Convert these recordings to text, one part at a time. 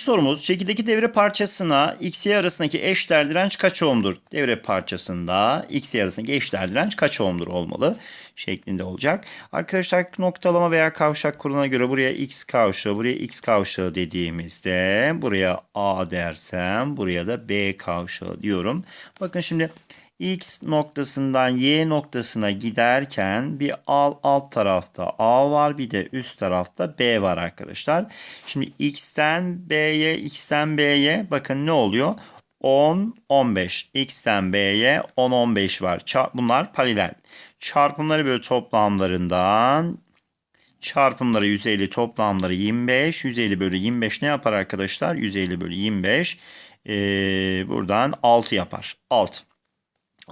İlk sorumuz şekildeki devre parçasına XY arasındaki eşdeğer direnç kaç ohm'dur? Devre parçasında XY arasındaki eşdeğer direnç kaç ohm'dur olmalı şeklinde olacak. Arkadaşlar noktalama veya kavşak kuruluna göre buraya X kavşağı, buraya X kavşağı dediğimizde buraya A dersem buraya da B kavşağı diyorum. Bakın şimdi X noktasından Y noktasına giderken bir al alt tarafta A var bir de üst tarafta B var arkadaşlar. Şimdi X'ten B'ye X'ten B'ye bakın ne oluyor? 10 15 X'ten B'ye 10 15 var. Bunlar paralel. Çarpımları böyle toplamlarından çarpımları 150 toplamları 25. 150 bölü 25 ne yapar arkadaşlar? 150 bölü 25 ee, buradan 6 yapar. 6.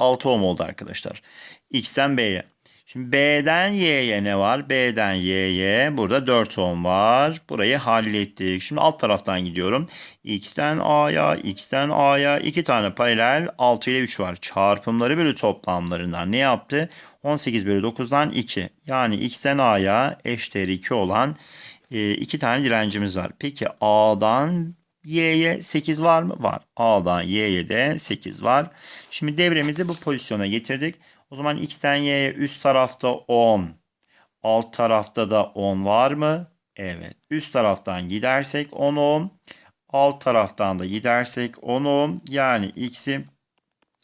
6 ohm oldu arkadaşlar. X'ten B'ye. Şimdi B'den Y'ye ne var? B'den Y'ye burada 4 ohm var. Burayı hallettik. Şimdi alt taraftan gidiyorum. X'ten A'ya, X'ten A'ya iki tane paralel 6 ile 3 var. Çarpımları bölü toplamlarından ne yaptı? 18 bölü 9'dan 2. Yani X'ten A'ya eşdeğeri 2 olan e, iki tane direncimiz var. Peki A'dan Y'ye 8 var mı? Var. A'dan Y'ye de 8 var. Şimdi devremizi bu pozisyona getirdik. O zaman X'ten Y'ye üst tarafta 10. Alt tarafta da 10 var mı? Evet. Üst taraftan gidersek 10 ohm. Alt taraftan da gidersek 10 ohm. Yani X'i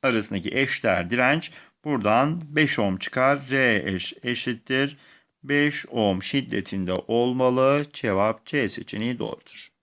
arasındaki eşdeğer direnç buradan 5 ohm çıkar. R eş eşittir. 5 ohm şiddetinde olmalı. Cevap C seçeneği doğrudur.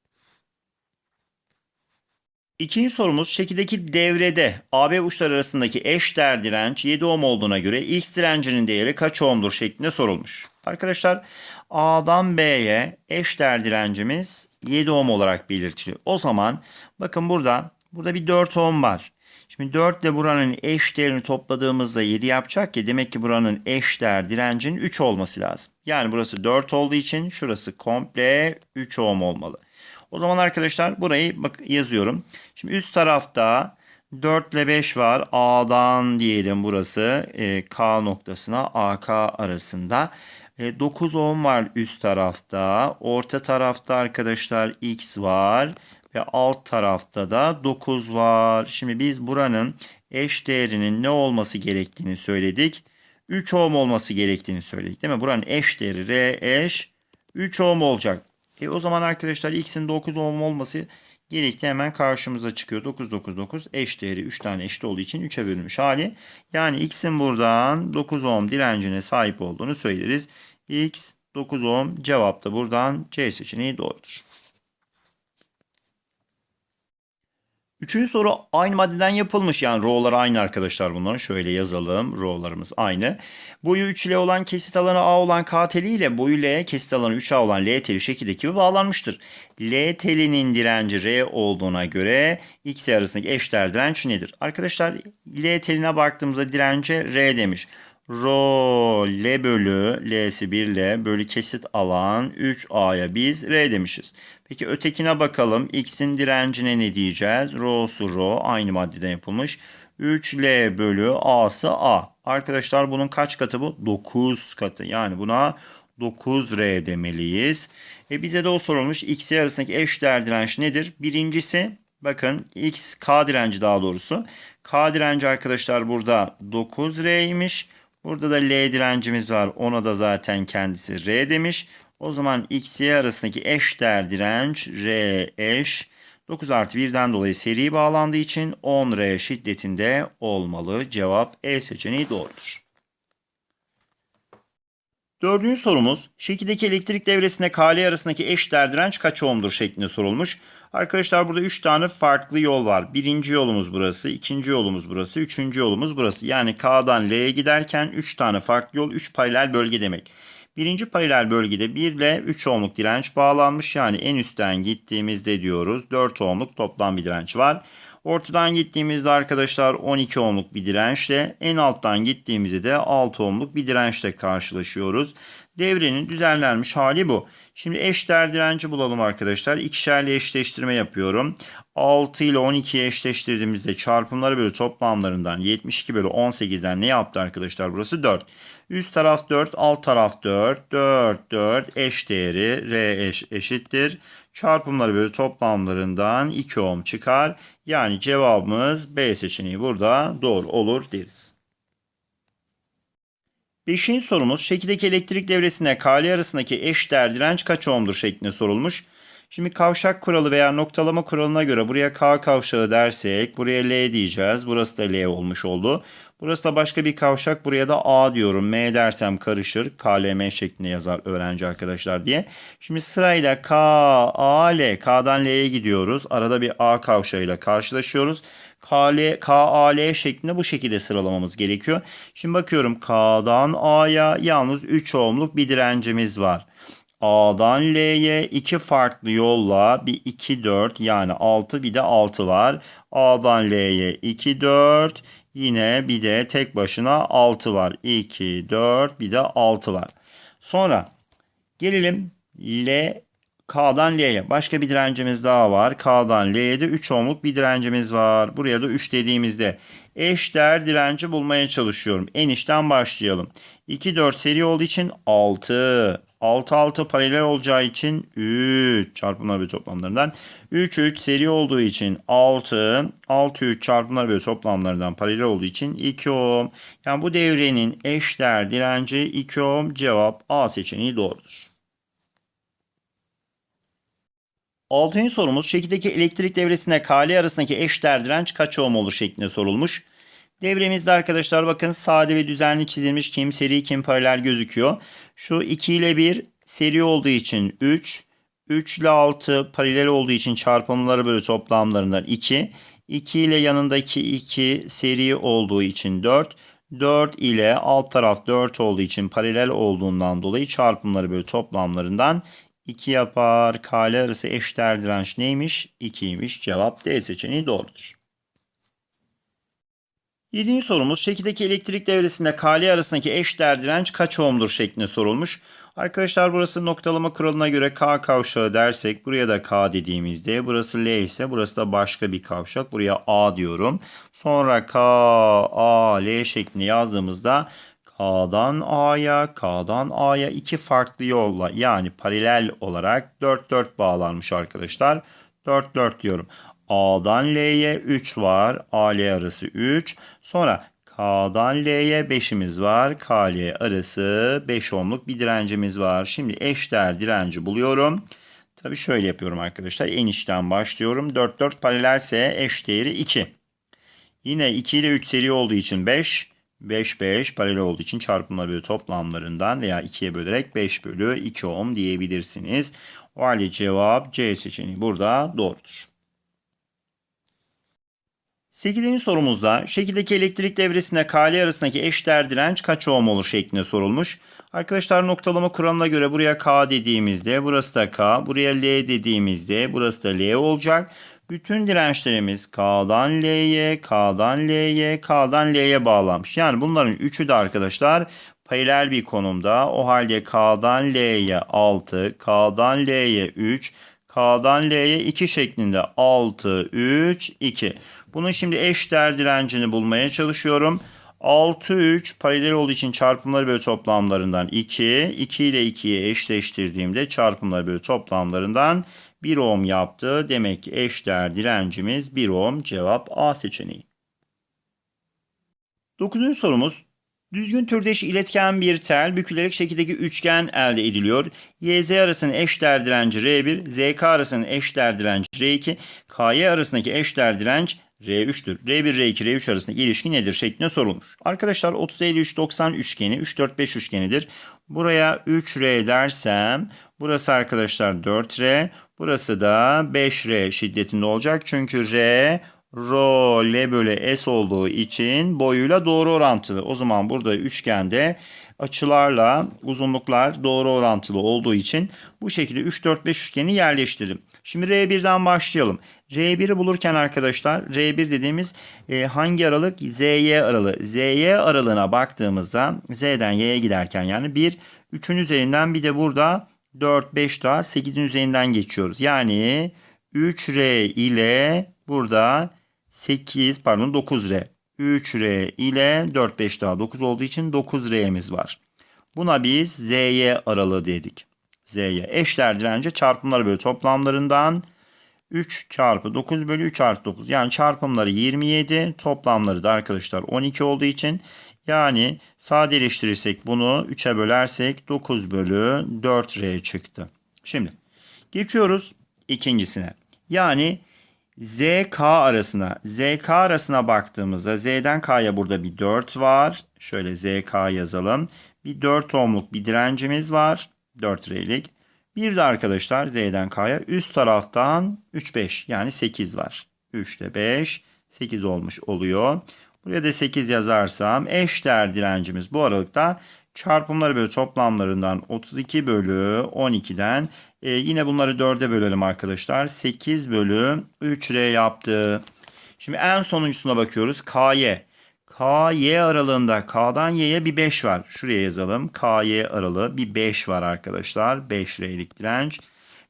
İkinci sorumuz şekildeki devrede AB uçları arasındaki eşdeğer direnç 7 ohm olduğuna göre X direncinin değeri kaç ohm'dur şeklinde sorulmuş. Arkadaşlar A'dan B'ye eşdeğer direncimiz 7 ohm olarak belirtiliyor. O zaman bakın burada burada bir 4 ohm var. Şimdi 4 ile buranın eş değerini topladığımızda 7 yapacak ki demek ki buranın eş değer direncinin 3 olması lazım. Yani burası 4 olduğu için şurası komple 3 ohm olmalı. O zaman arkadaşlar burayı bak yazıyorum. Şimdi üst tarafta 4 ile 5 var. A'dan diyelim burası e, K noktasına AK arasında. E, 9 ohm var üst tarafta. Orta tarafta arkadaşlar X var. Ve alt tarafta da 9 var. Şimdi biz buranın eş değerinin ne olması gerektiğini söyledik. 3 ohm olması gerektiğini söyledik değil mi? Buranın eş değeri R eş 3 ohm olacak. E o zaman arkadaşlar x'in 9 ohm olması gerekli hemen karşımıza çıkıyor. 9 9 9 eş değeri 3 tane eşit olduğu için 3'e bölünmüş hali. Yani x'in buradan 9 ohm direncine sahip olduğunu söyleriz. x 9 ohm cevap da buradan C seçeneği doğrudur. Üçüncü soru aynı maddeden yapılmış. Yani row'lar aynı arkadaşlar bunların. Şöyle yazalım. Row'larımız aynı. Boyu 3L olan kesit alanı A olan K teli ile boyu L kesit alanı 3A olan L teli şekildeki gibi bağlanmıştır. L telinin direnci R olduğuna göre X arasındaki eşdeğer direnç nedir? Arkadaşlar L teline baktığımızda dirence R demiş. Rho L bölü L'si 1 L bölü kesit alan 3A'ya biz R demişiz. Peki ötekine bakalım. X'in direncine ne diyeceğiz? Rho'su Rho aynı maddeden yapılmış. 3L bölü A'sı A. Arkadaşlar bunun kaç katı bu? 9 katı. Yani buna 9R demeliyiz. E bize de o sorulmuş. X'e arasındaki eşdeğer direnç nedir? Birincisi bakın X K direnci daha doğrusu. K direnci arkadaşlar burada 9R'ymiş. Burada da L direncimiz var. Ona da zaten kendisi R demiş. O zaman X, Y arasındaki eş değer direnç R eş 9 artı 1'den dolayı seri bağlandığı için 10R şiddetinde olmalı. Cevap E seçeneği doğrudur. Dördüncü sorumuz şekildeki elektrik devresinde KL arasındaki eş değer direnç kaç ohm'dur şeklinde sorulmuş. Arkadaşlar burada 3 tane farklı yol var. Birinci yolumuz burası, ikinci yolumuz burası, üçüncü yolumuz burası. Yani K'dan L'ye giderken 3 tane farklı yol, 3 paralel bölge demek. Birinci paralel bölgede 1 ile 3 ohmluk direnç bağlanmış. Yani en üstten gittiğimizde diyoruz 4 ohmluk toplam bir direnç var. Ortadan gittiğimizde arkadaşlar 12 ohmluk bir dirençle en alttan gittiğimizde de 6 ohmluk bir dirençle karşılaşıyoruz. Devrenin düzenlenmiş hali bu. Şimdi eşdeğer direnci bulalım arkadaşlar. İkişerli eşleştirme yapıyorum. 6 ile 12'yi eşleştirdiğimizde çarpımları bölü toplamlarından 72 bölü 18'den ne yaptı arkadaşlar? Burası 4. Üst taraf 4, alt taraf 4. 4, 4 eş değeri R eş, eşittir. Çarpımları bölü toplamlarından 2 ohm çıkar. Yani cevabımız B seçeneği burada doğru olur deriz. Beşinci sorumuz şekildeki elektrik devresinde KL arasındaki eş değer direnç kaç ohmdur şeklinde sorulmuş. Şimdi kavşak kuralı veya noktalama kuralına göre buraya K kavşağı dersek buraya L diyeceğiz. Burası da L olmuş oldu. Burası da başka bir kavşak. Buraya da A diyorum. M dersem karışır. KLM şeklinde yazar öğrenci arkadaşlar diye. Şimdi sırayla K, A, L. K'dan L'ye gidiyoruz. Arada bir A kavşağıyla karşılaşıyoruz. KL, K, A, L şeklinde bu şekilde sıralamamız gerekiyor. Şimdi bakıyorum K'dan A'ya yalnız 3 ohmluk bir direncimiz var. A'dan L'ye iki farklı yolla bir 2 4 yani 6 bir de 6 var. A'dan L'ye 2 4 yine bir de tek başına 6 var. 2 4 bir de 6 var. Sonra gelelim L K'dan L'ye başka bir direncimiz daha var. K'dan L'ye de 3 ohmluk bir direncimiz var. Buraya da 3 dediğimizde eşdeğer direnci bulmaya çalışıyorum. En içten başlayalım. 2 4 seri olduğu için 6. 6 6 paralel olacağı için 3 çarpımlar bölü toplamlarından 3 3 seri olduğu için 6 6 3 çarpımlar bölü toplamlarından paralel olduğu için 2 ohm. Yani bu devrenin eşdeğer direnci 2 ohm cevap A seçeneği doğrudur. Altıncı sorumuz şekildeki elektrik devresinde KL arasındaki eşdeğer direnç kaç ohm olur şeklinde sorulmuş. Devremizde arkadaşlar bakın sade ve düzenli çizilmiş kim seri kim paralel gözüküyor. Şu 2 ile 1 seri olduğu için 3. 3 ile 6 paralel olduğu için çarpımları bölü toplamlarından 2. 2 ile yanındaki 2 seri olduğu için 4. 4 ile alt taraf 4 olduğu için paralel olduğundan dolayı çarpımları bölü toplamlarından 2 yapar. KL arası eşdeğer direnç neymiş? 2'ymiş. Cevap D seçeneği doğrudur. Yedinci sorumuz şekildeki elektrik devresinde KL arasındaki eşdeğer direnç kaç ohmdur şeklinde sorulmuş. Arkadaşlar burası noktalama kuralına göre K kavşağı dersek buraya da K dediğimizde burası L ise burası da başka bir kavşak. Buraya A diyorum. Sonra K, A, L şeklinde yazdığımızda K'dan A'ya, K'dan A'ya iki farklı yolla yani paralel olarak 4 4 bağlanmış arkadaşlar. 4 4 diyorum. A'dan L'ye 3 var. A-L arası 3. Sonra K'dan L'ye 5'imiz var. K-L arası 5 ohmluk bir direncimiz var. Şimdi eşdeğer direnci buluyorum. Tabi şöyle yapıyorum arkadaşlar. En içten başlıyorum. 4 4 paralelse eş değeri 2. Yine 2 ile 3 seri olduğu için 5. 5 5 paralel olduğu için çarpımlar bölü toplamlarından veya 2'ye bölerek 5 bölü 2 ohm diyebilirsiniz. O halde cevap C seçeneği burada doğrudur. 8. sorumuzda şekildeki elektrik devresinde KL arasındaki eşdeğer direnç kaç ohm olur şeklinde sorulmuş. Arkadaşlar noktalama kuralına göre buraya K dediğimizde burası da K, buraya L dediğimizde burası da L olacak. Bütün dirençlerimiz K'dan L'ye, K'dan L'ye, K'dan L'ye bağlanmış. Yani bunların üçü de arkadaşlar paralel bir konumda. O halde K'dan L'ye 6, K'dan L'ye 3, K'dan L'ye 2 şeklinde 6, 3, 2. Bunun şimdi eş değer direncini bulmaya çalışıyorum. 6, 3 paralel olduğu için çarpımları bölü toplamlarından 2. 2 ile 2'yi eşleştirdiğimde çarpımları bölü toplamlarından 1 ohm yaptı. Demek ki eş değer direncimiz 1 ohm. Cevap A seçeneği. 9. sorumuz Düzgün türdeş iletken bir tel bükülerek şekildeki üçgen elde ediliyor. YZ arasının eşdeğer direnci R1, ZK arasının eşdeğer direnci R2, KY arasındaki eşdeğer direnç R3'tür. R1, R2, R3 arasındaki ilişki nedir şeklinde sorulmuş. Arkadaşlar 30, 53, 90 üçgeni 3, 4, 5 üçgenidir. Buraya 3R dersem burası arkadaşlar 4R, burası da 5R şiddetinde olacak. Çünkü R Rho L bölü S olduğu için boyuyla doğru orantılı. O zaman burada üçgende açılarla uzunluklar doğru orantılı olduğu için bu şekilde 3, 4, 5 üçgeni yerleştirdim. Şimdi R1'den başlayalım. R1'i bulurken arkadaşlar R1 dediğimiz e, hangi aralık? ZY aralığı. ZY aralığına baktığımızda Z'den Y'ye giderken yani 1, 3'ün üzerinden bir de burada 4, 5 daha 8'in üzerinden geçiyoruz. Yani 3R ile burada 8 pardon 9R. 3R ile 4 5 daha 9 olduğu için 9R'miz var. Buna biz Z'ye aralığı dedik. Z'ye eşler dirence çarpımları bölü toplamlarından 3 çarpı 9 bölü 3 artı 9. Yani çarpımları 27 toplamları da arkadaşlar 12 olduğu için yani sadeleştirirsek bunu 3'e bölersek 9 bölü 4R çıktı. Şimdi geçiyoruz ikincisine. Yani ZK arasına, ZK arasına baktığımızda Z'den K'ya burada bir 4 var. Şöyle ZK yazalım. Bir 4 ohmluk bir direncimiz var. 4 R'lik. Bir de arkadaşlar Z'den K'ya üst taraftan 3 5 yani 8 var. 3 ile 5 8 olmuş oluyor. Buraya da 8 yazarsam eşdeğer direncimiz bu aralıkta çarpımları bölü toplamlarından 32 bölü 12'den e, yine bunları 4'e bölelim arkadaşlar. 8 bölü 3R yaptı. Şimdi en sonuncusuna bakıyoruz. KY. KY aralığında K'dan Y'ye bir 5 var. Şuraya yazalım. KY aralığı bir 5 var arkadaşlar. 5 R'lik direnç.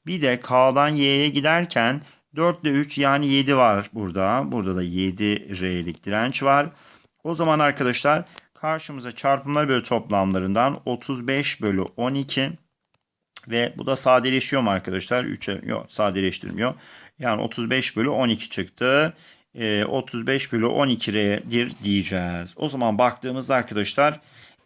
Bir de K'dan Y'ye giderken 4 ile 3 yani 7 var burada. Burada da 7 R'lik direnç var. O zaman arkadaşlar karşımıza çarpımlar bölü toplamlarından 35 bölü 12 ve bu da sadeleşiyor mu arkadaşlar? 3'e yok sadeleştirmiyor. Yani 35 bölü 12 çıktı. E, 35 bölü 12'dir diyeceğiz. O zaman baktığımızda arkadaşlar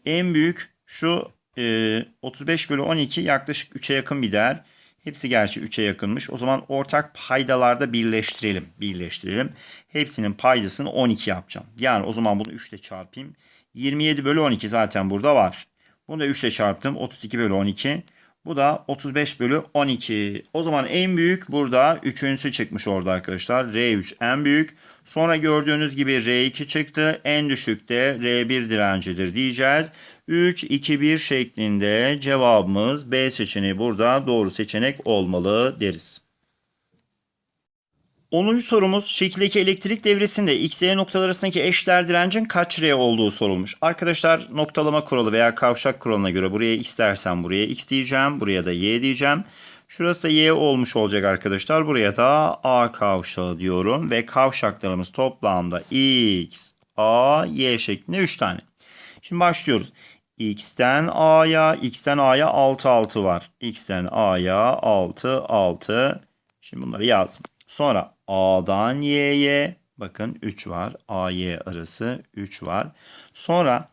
en büyük şu e, 35 bölü 12 yaklaşık 3'e yakın bir değer. Hepsi gerçi 3'e yakınmış. O zaman ortak paydalarda birleştirelim. Birleştirelim. Hepsinin paydasını 12 yapacağım. Yani o zaman bunu 3 ile çarpayım. 27 bölü 12 zaten burada var. Bunu da 3 ile çarptım. 32 bölü 12. Bu da 35 bölü 12. O zaman en büyük burada üçüncüsü çıkmış orada arkadaşlar. R3 en büyük. Sonra gördüğünüz gibi R2 çıktı. En düşük de R1 direncidir diyeceğiz. 3, 2, 1 şeklinde cevabımız B seçeneği burada doğru seçenek olmalı deriz. 10. sorumuz şekildeki elektrik devresinde X, Y noktalar arasındaki eşdeğer direncin kaç R olduğu sorulmuş. Arkadaşlar noktalama kuralı veya kavşak kuralına göre buraya X dersem buraya X diyeceğim. Buraya da Y diyeceğim. Şurası da Y olmuş olacak arkadaşlar. Buraya da A kavşağı diyorum. Ve kavşaklarımız toplamda X, A, Y şeklinde 3 tane. Şimdi başlıyoruz. X'ten A'ya, X'ten A'ya 6 6 var. X'ten A'ya 6 6. Şimdi bunları yazdım. Sonra A'dan Y'ye bakın 3 var. A Y arası 3 var. Sonra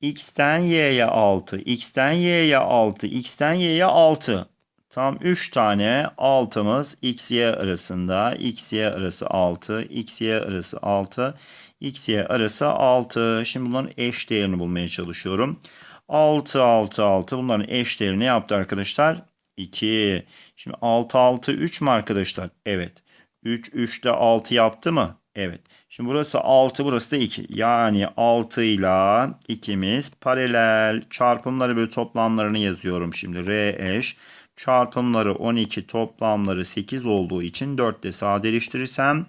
X'ten Y'ye 6, X'ten Y'ye 6, X'ten Y'ye 6. Tam 3 tane 6'mız X Y arasında. X Y arası 6, X Y arası 6, X Y arası 6. Şimdi bunların eş değerini bulmaya çalışıyorum. 6 6 6 bunların eş değeri ne yaptı arkadaşlar? 2. Şimdi 6 6 3 mü arkadaşlar? Evet. 3 3 de 6 yaptı mı? Evet. Şimdi burası 6 burası da 2. Yani 6 ile 2'miz paralel. Çarpımları böyle toplamlarını yazıyorum şimdi. R eş. Çarpımları 12 toplamları 8 olduğu için 4 de sadeleştirirsem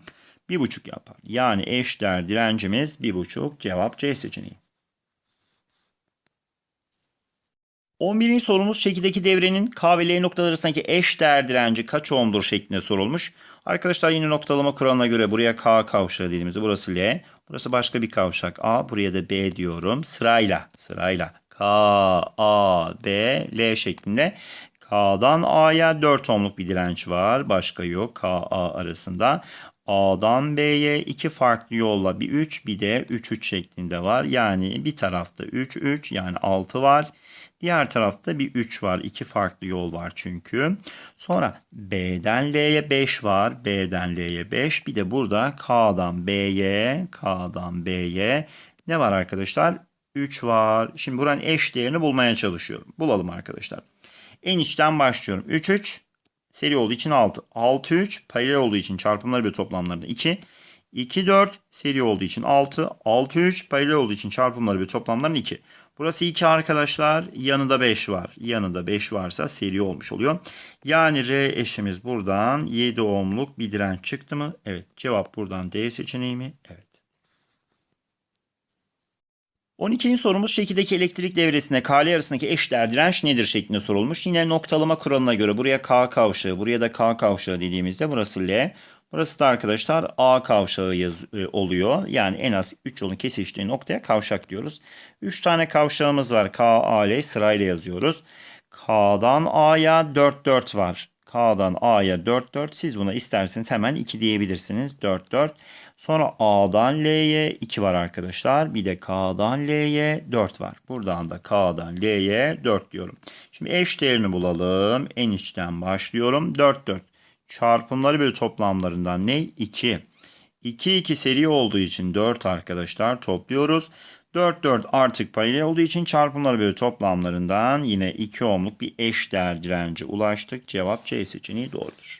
1,5 yapar. Yani eşdeğer direncimiz 1,5 cevap C seçeneği. 11. sorumuz şekildeki devrenin K ve L noktaları arasındaki eş değer direnci kaç ohmdur şeklinde sorulmuş. Arkadaşlar yine noktalama kuralına göre buraya K kavşağı dediğimizde burası L. Burası başka bir kavşak A. Buraya da B diyorum. Sırayla sırayla K, A, B, L şeklinde. K'dan A'ya 4 ohmluk bir direnç var. Başka yok K, A arasında. A'dan B'ye iki farklı yolla bir 3 bir de 3 3 şeklinde var. Yani bir tarafta 3 3 yani 6 var. Diğer tarafta bir 3 var. İki farklı yol var çünkü. Sonra B'den L'ye 5 var. B'den L'ye 5. Bir de burada K'dan B'ye, K'dan B'ye ne var arkadaşlar? 3 var. Şimdi buranın eş değerini bulmaya çalışıyorum. Bulalım arkadaşlar. En içten başlıyorum. 3 3 seri olduğu için 6. 6 3 paralel olduğu için çarpımları ve toplamlarında 2. 2 4 seri olduğu için 6. 6 3 paralel olduğu için çarpımları ve toplamlarının 2. Burası 2 arkadaşlar. Yanında 5 var. Yanında 5 varsa seri olmuş oluyor. Yani R eşimiz buradan 7 ohmluk bir direnç çıktı mı? Evet. Cevap buradan D seçeneği mi? Evet. 12. sorumuz şekildeki elektrik devresinde KL arasındaki eşdeğer direnç nedir şeklinde sorulmuş. Yine noktalama kuralına göre buraya K kavşağı, buraya da K kavşağı dediğimizde burası L. Burası da arkadaşlar A kavşağı yaz, e, oluyor. Yani en az 3 yolun kesiştiği noktaya kavşak diyoruz. 3 tane kavşağımız var. K, A, L sırayla yazıyoruz. K'dan A'ya 4, 4 var. K'dan A'ya 4, 4. Siz buna isterseniz hemen 2 diyebilirsiniz. 4, 4. Sonra A'dan L'ye 2 var arkadaşlar. Bir de K'dan L'ye 4 var. Buradan da K'dan L'ye 4 diyorum. Şimdi eş değerini bulalım. En içten başlıyorum. 4, 4. Çarpımları bölü toplamlarından ne? 2. 2, 2 seri olduğu için 4 arkadaşlar topluyoruz. 4, 4 artık paralel olduğu için çarpımları bölü toplamlarından yine 2 ohmluk bir eş değer direnci ulaştık. Cevap C seçeneği doğrudur.